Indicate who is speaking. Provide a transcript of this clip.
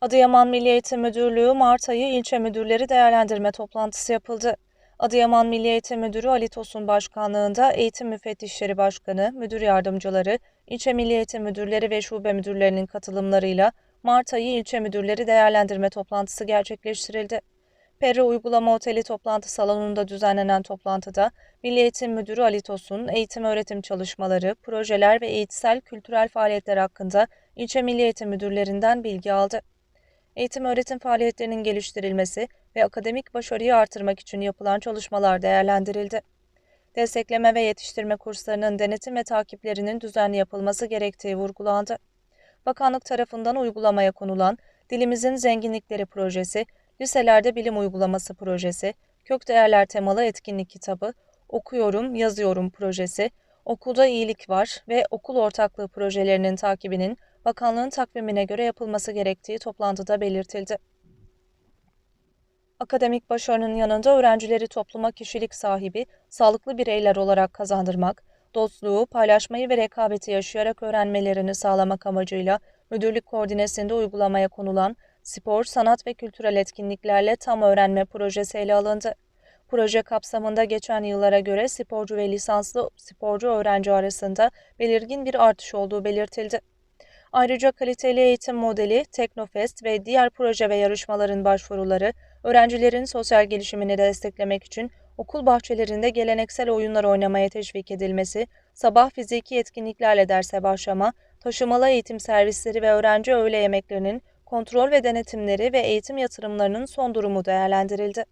Speaker 1: Adıyaman Milli Eğitim Müdürlüğü Mart ayı ilçe müdürleri değerlendirme toplantısı yapıldı. Adıyaman Milli Eğitim Müdürü Ali Tosun Başkanlığında Eğitim Müfettişleri Başkanı, müdür yardımcıları, ilçe milli eğitim müdürleri ve şube müdürlerinin katılımlarıyla Mart ayı ilçe müdürleri değerlendirme toplantısı gerçekleştirildi. Perre Uygulama Oteli toplantı salonunda düzenlenen toplantıda Milli Eğitim Müdürü Ali Tosun, eğitim öğretim çalışmaları, projeler ve eğitsel kültürel faaliyetler hakkında ilçe milli eğitim müdürlerinden bilgi aldı. Eğitim öğretim faaliyetlerinin geliştirilmesi ve akademik başarıyı artırmak için yapılan çalışmalar değerlendirildi. Destekleme ve yetiştirme kurslarının denetim ve takiplerinin düzenli yapılması gerektiği vurgulandı. Bakanlık tarafından uygulamaya konulan Dilimizin Zenginlikleri projesi, liselerde bilim uygulaması projesi, kök değerler temalı etkinlik kitabı, okuyorum, yazıyorum projesi, okulda iyilik var ve okul ortaklığı projelerinin takibinin bakanlığın takvimine göre yapılması gerektiği toplantıda belirtildi. Akademik başarının yanında öğrencileri topluma kişilik sahibi, sağlıklı bireyler olarak kazandırmak, dostluğu, paylaşmayı ve rekabeti yaşayarak öğrenmelerini sağlamak amacıyla müdürlük koordinesinde uygulamaya konulan spor, sanat ve kültürel etkinliklerle tam öğrenme projesi ele alındı. Proje kapsamında geçen yıllara göre sporcu ve lisanslı sporcu öğrenci arasında belirgin bir artış olduğu belirtildi. Ayrıca kaliteli eğitim modeli, Teknofest ve diğer proje ve yarışmaların başvuruları, öğrencilerin sosyal gelişimini desteklemek için okul bahçelerinde geleneksel oyunlar oynamaya teşvik edilmesi, sabah fiziki etkinliklerle derse başlama, taşımalı eğitim servisleri ve öğrenci öğle yemeklerinin kontrol ve denetimleri ve eğitim yatırımlarının son durumu değerlendirildi.